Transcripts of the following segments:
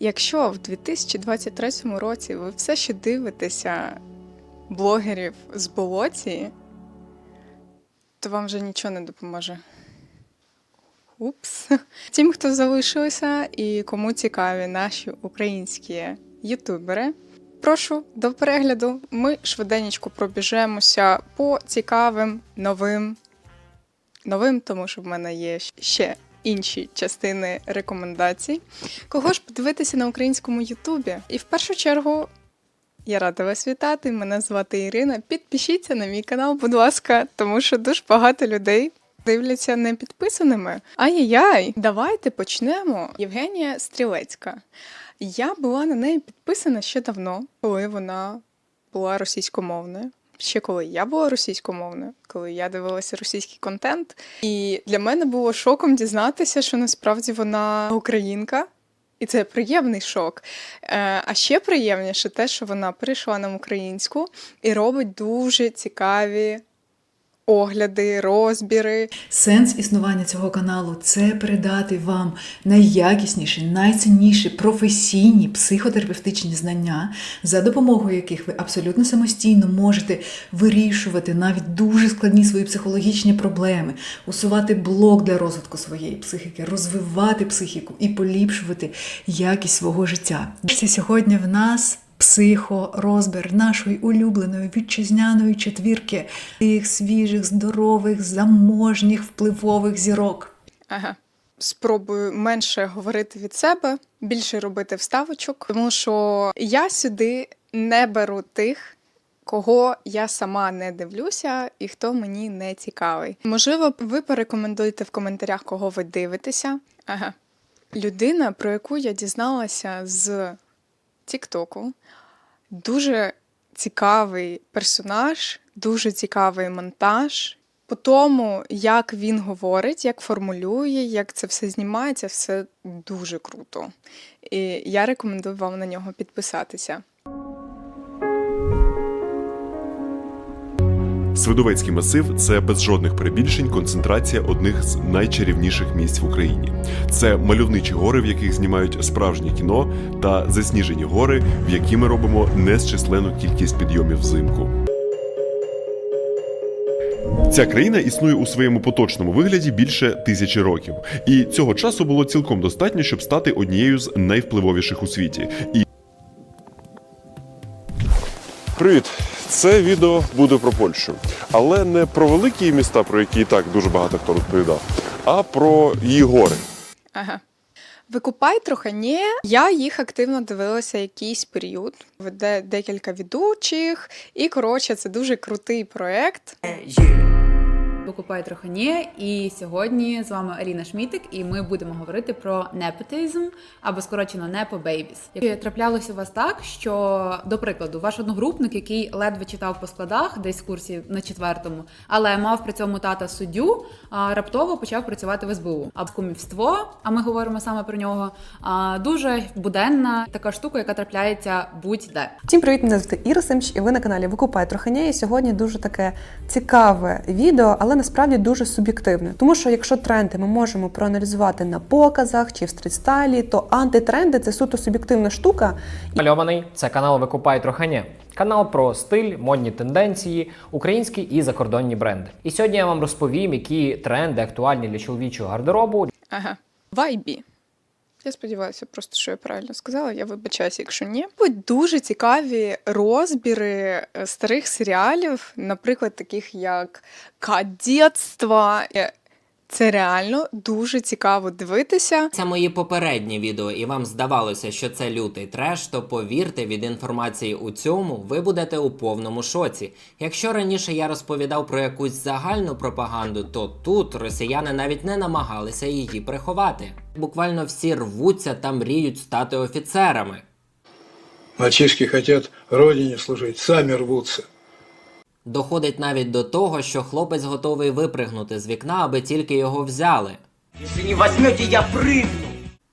Якщо в 2023 році ви все ще дивитеся блогерів з болоті, то вам вже нічого не допоможе. Упс. Тим, хто залишилися і кому цікаві наші українські ютубери, прошу до перегляду. Ми швиденько пробіжемося по цікавим новим новим, тому що в мене є ще інші частини рекомендацій. Кого ж подивитися на українському Ютубі? І в першу чергу я рада вас вітати. Мене звати Ірина. Підпишіться на мій канал, будь ласка, тому що дуже багато людей. Дивляться не підписаними. Ай-яй-яй, давайте почнемо. Євгенія Стрілецька. Я була на неї підписана ще давно, коли вона була російськомовною. Ще коли я була російськомовною, коли я дивилася російський контент. І для мене було шоком дізнатися, що насправді вона українка. І це приємний шок. Е, а ще приємніше те, що вона перейшла на українську і робить дуже цікаві огляди, розбіри. Сенс існування цього каналу це передати вам найякісніші, найцінніші професійні психотерапевтичні знання, за допомогою яких ви абсолютно самостійно можете вирішувати навіть дуже складні свої психологічні проблеми, усувати блок для розвитку своєї психіки, розвивати психіку і поліпшувати якість свого життя. Сьогодні в нас психорозбір нашої улюбленої вітчизняної четвірки тих свіжих, здорових, заможніх, впливових зірок. Ага. Спробую менше говорити від себе, більше робити вставочок, тому що я сюди не беру тих, кого я сама не дивлюся і хто мені не цікавий. Можливо, ви порекомендуєте в коментарях, кого ви дивитеся. Ага. Людина, про яку я дізналася з Тіктоку, дуже цікавий персонаж, дуже цікавий монтаж. По тому, як він говорить, як формулює, як це все знімається, все дуже круто. І я рекомендую вам на нього підписатися. Свидовецький масив це без жодних перебільшень концентрація одних з найчарівніших місць в Україні. Це мальовничі гори, в яких знімають справжнє кіно, та засніжені гори, в які ми робимо незчисленну кількість підйомів взимку. Ця країна існує у своєму поточному вигляді більше тисячі років, і цього часу було цілком достатньо, щоб стати однією з найвпливовіших у світі. І Привіт! Це відео буде про Польщу, але не про великі міста, про які і так дуже багато хто розповідав, а про її гори. Ага. Викупай трохи ні. Я їх активно дивилася якийсь період. Веде декілька ведучих, і коротше, це дуже крутий проект. Викупай трохи. І сьогодні з вами Аріна Шмітик, і ми будемо говорити про непотизм або скорочено непо бейбіс. Якщо траплялося у вас так, що до прикладу, ваш одногрупник, який ледве читав по складах, десь курсі на четвертому, але мав при цьому тата суддю, раптово почав працювати в СБУ. А кумівство, а ми говоримо саме про нього. а, Дуже буденна така штука, яка трапляється будь-де. Всім привіт, мене звати Іра Симч, і ви на каналі Викупай Троханя. І сьогодні дуже таке цікаве відео, але насправді дуже суб'єктивне. Тому що якщо тренди ми можемо проаналізувати на показах чи в стрітстайлі, то антитренди це суто суб'єктивна штука, Мальований це канал Викупай трохання. Канал про стиль, модні тенденції, українські і закордонні бренди. І сьогодні я вам розповім, які тренди актуальні для чоловічого гардеробу, Ага. Вайбі. Я сподіваюся, просто що я правильно сказала. Я вибачаюся, якщо ні. Будь дуже цікаві розбіри е, старих серіалів, наприклад, таких як Кадетство. Це реально дуже цікаво дивитися. Це мої попередні відео, і вам здавалося, що це лютий треш, то повірте, від інформації у цьому ви будете у повному шоці. Якщо раніше я розповідав про якусь загальну пропаганду, то тут росіяни навіть не намагалися її приховати. Буквально всі рвуться та мріють стати офіцерами. Мальчишки хотят родине служить, сами рвутся. Доходить навіть до того, що хлопець готовий випригнути з вікна, аби тільки його взяли. Если не возьмете, я прыгну.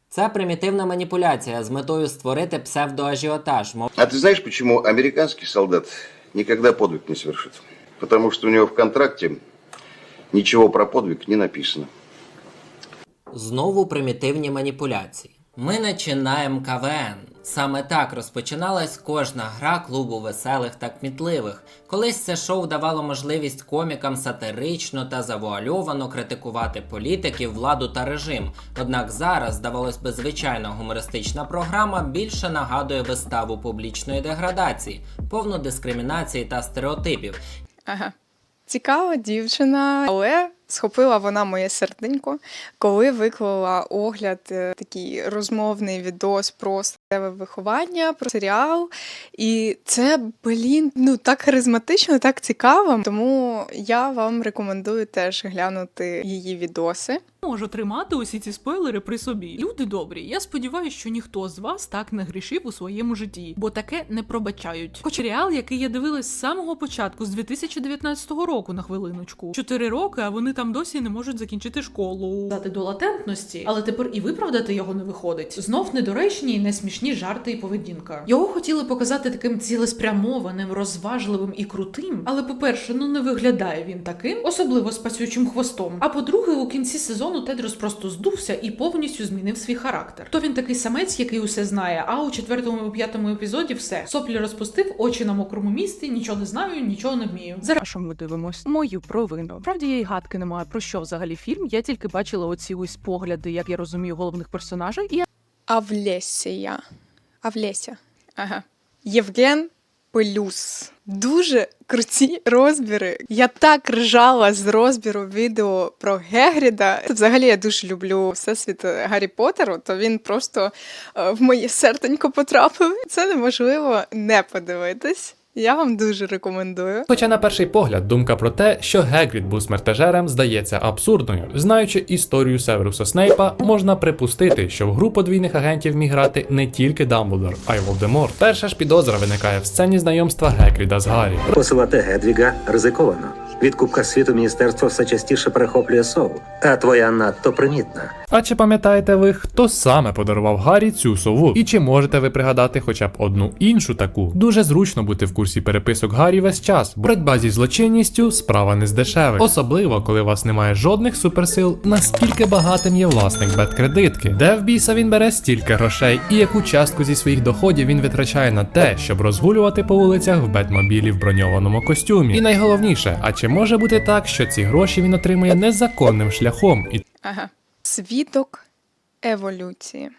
Це примітивна маніпуляція з метою створити псевдоажіотаж. Мов- А ты знаешь, почему американский солдат никогда подвиг не совершит? Потому что у него в контракте ничего про подвиг не написано. Знову примітивні маніпуляції. Ми починаємо КВН. Саме так розпочиналась кожна гра клубу веселих та кмітливих. Колись це шоу давало можливість комікам сатирично та завуальовано критикувати політиків, владу та режим. Однак зараз, здавалось би, звичайна гумористична програма більше нагадує виставу публічної деградації, повну дискримінації та стереотипів. Ага. Цікава дівчина, але схопила вона моє серденько, коли виклала огляд, е, такий розмовний відос про виховання, про серіал. І це, блін, ну так харизматично, так цікаво. Тому я вам рекомендую теж глянути її відоси. Можу тримати усі ці спойлери при собі. Люди добрі, я сподіваюся, що ніхто з вас так не грішив у своєму житті, бо таке не пробачають. Хоч серіал, який я дивилась з самого початку, з 2019 року на хвилиночку. Чотири роки, а вони там досі не можуть закінчити школу. Дати до латентності, але тепер і виправдати його не виходить. Знов недоречні і несмішні жарти і поведінка. Його хотіли показати таким цілеспрямованим, розважливим і крутим. Але, по-перше, ну не виглядає він таким, особливо з пасючим хвостом. А по-друге, у кінці сезону Тедрос просто здувся і повністю змінив свій характер. То він такий самець, який усе знає. А у четвертому і п'ятому епізоді все соплі розпустив, очі на мокрому місці, нічого не знаю, нічого не вмію. Зараз що ми дивимось мою провину. Правді я й гадки не маю про що взагалі фільм. Я тільки бачила оці ось погляди, як я розумію, головних персонажей. І я Авлесія. Авлеся. Ага. Євген Пелюс. Дуже круті розбіри. Я так ржала з розбіру відео про Гегріда. Взагалі я дуже люблю всесвіт Гаррі Поттеру, то він просто е, в моє серденько потрапив. Це неможливо не подивитись. Я вам дуже рекомендую. Хоча на перший погляд думка про те, що Гегрід був смертежерем, здається абсурдною. Знаючи історію Северуса Снейпа, можна припустити, що в гру подвійних агентів міг грати не тільки Дамблдор, а й Волдеморт. Перша ж підозра виникає в сцені знайомства Гегріда з Гаррі. Посилати Гедвіга ризиковано. Від Кубка світу міністерство все частіше перехоплює сову, а твоя надто примітна. А чи пам'ятаєте ви, хто саме подарував Гаррі цю сову? І чи можете ви пригадати хоча б одну іншу таку? Дуже зручно бути в курсі переписок Гаррі весь час. Боротьба зі злочинністю справа не з дешевих. Особливо, коли у вас немає жодних суперсил, наскільки багатим є власник беткредитки, де в біса він бере стільки грошей, і яку частку зі своїх доходів він витрачає на те, щоб розгулювати по вулицях в бетмобілі в броньованому костюмі. І найголовніше, а чи може бути так, що ці гроші він отримує незаконним шляхом? І Ага. Свідок еволюції.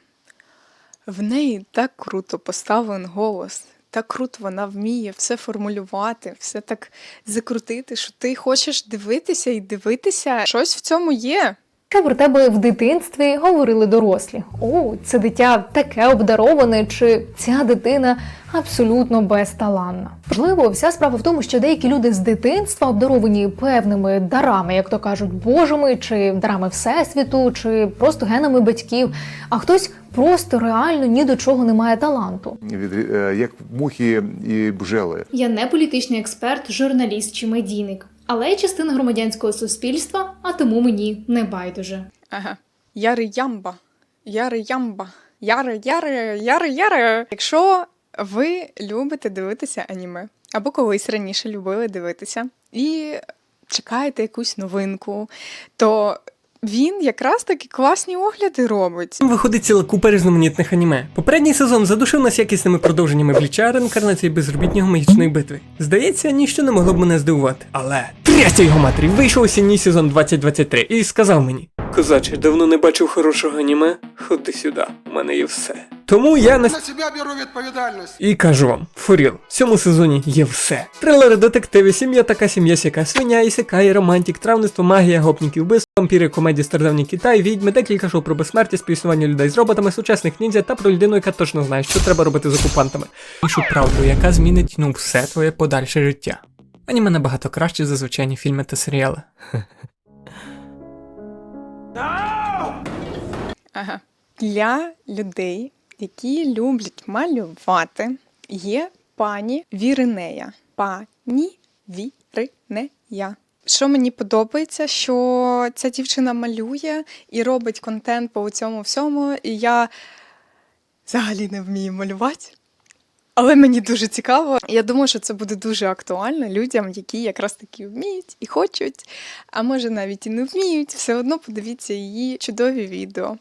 В неї так круто поставлений голос, так круто вона вміє все формулювати, все так закрутити, що ти хочеш дивитися і дивитися. Щось в цьому є. Що про тебе в дитинстві говорили дорослі? О, це дитя таке обдароване, чи ця дитина абсолютно безталанна. Можливо, вся справа в тому, що деякі люди з дитинства обдаровані певними дарами, як то кажуть, божими, чи дарами всесвіту, чи просто генами батьків, а хтось просто реально ні до чого не має таланту. Від як мухи і бжели. Я не політичний експерт, журналіст чи медійник, але й частина громадянського суспільства, а тому мені не байдуже. Ага. Яри ямба. Яри ямба. Яри, яри, яри, яри. Якщо ви любите дивитися аніме, або колись раніше любили дивитися, і чекаєте якусь новинку, то він якраз таки класні огляди робить. Виходить ціла купа різноманітних аніме. Попередній сезон задушив нас якісними продовженнями бліча, реінкарнації безробітнього магічної битви. Здається, ніщо не могло б мене здивувати. Але трясся його матері, вийшов осінній сезон 2023 і сказав мені: Козаче, давно не бачив хорошого аніме. Ходи сюди, у мене є все. Тому я на себя беру відповідальність. і кажу вам, Фуріл, в цьому сезоні є все. Трилери, детективи, сім'я така сім'я сяка, свиня, ісекай, романтик, травництво, магія, гопники, вбивство, вампіри, комедії, стародавній Китай, відьми, декілька шоу про безсмертя, співіснування людей з роботами, сучасних ніндзя та про людину, яка точно знає, що треба робити з окупантами. Іншу правду, яка змінить ну все твоє подальше життя. Аніме набагато краще за звичайні фільми та серіали. Ага. Для людей, які люблять малювати, є пані Віринея. Пані Віринея. Що мені подобається, що ця дівчина малює і робить контент по цьому всьому, і я взагалі не вмію малювати. Але мені дуже цікаво. Я думаю, що це буде дуже актуально людям, які якраз таки вміють і хочуть, а може навіть і не вміють. Все одно подивіться її чудові відео.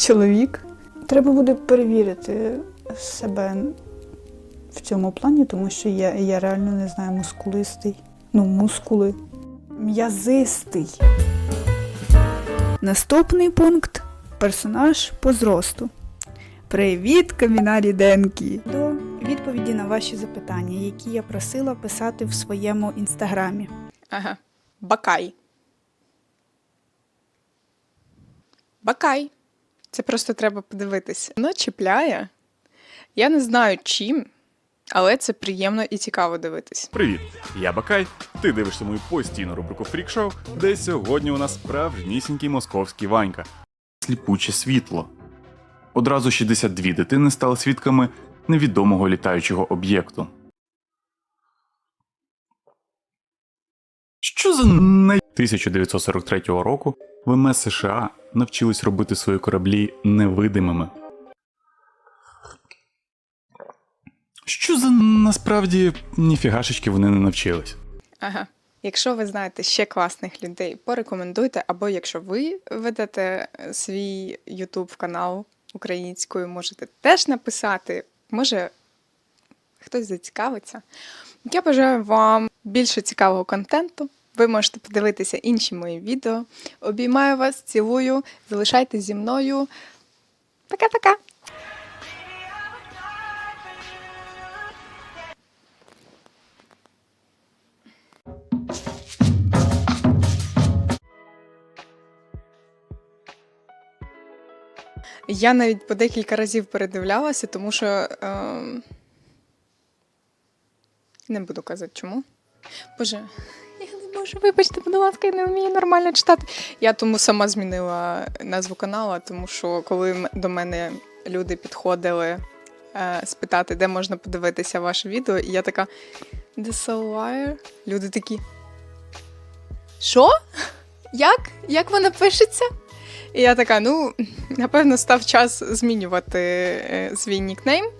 Чоловік. Треба буде перевірити себе в цьому плані, тому що я, я реально не знаю, мускулистий. Ну, мускули. М'язистий. Наступний пункт персонаж по зросту. Привіт, Камінарі Денкі! До відповіді на ваші запитання, які я просила писати в своєму інстаграмі. Ага. Бакай. Бакай. Це просто треба подивитись. Воно чіпляє. Я не знаю чим, але це приємно і цікаво дивитись. Привіт, я Бакай. Ти дивишся мою постійну рубрику Фрік-шоу, де сьогодні у нас справжнісінький московський Ванька. Сліпуче світло. Одразу 62 дитини стали свідками невідомого літаючого об'єкту. Що за най... 1943 року ВМС США навчились робити свої кораблі невидимими. Що за насправді ніфігашечки вони не навчились. Ага. Якщо ви знаєте ще класних людей, порекомендуйте, або якщо ви ведете е, свій YouTube канал українською, можете теж написати. Може, хтось зацікавиться. Я бажаю вам більше цікавого контенту. Ви можете подивитися інші мої відео. Обіймаю вас, цілую, залишайтесь зі мною. Пока-пока! Я навіть по декілька разів передивлялася, тому що е, не буду казати чому. Боже, я вибачте, будь ласка, я не вмію нормально читати. Я тому сама змінила назву каналу, тому що коли до мене люди підходили е, спитати, де можна подивитися ваше відео, і я така The Soul? Люди такі. Що? Як? Як вона пишеться? І я така, ну, напевно, став час змінювати е, свій нікнейм.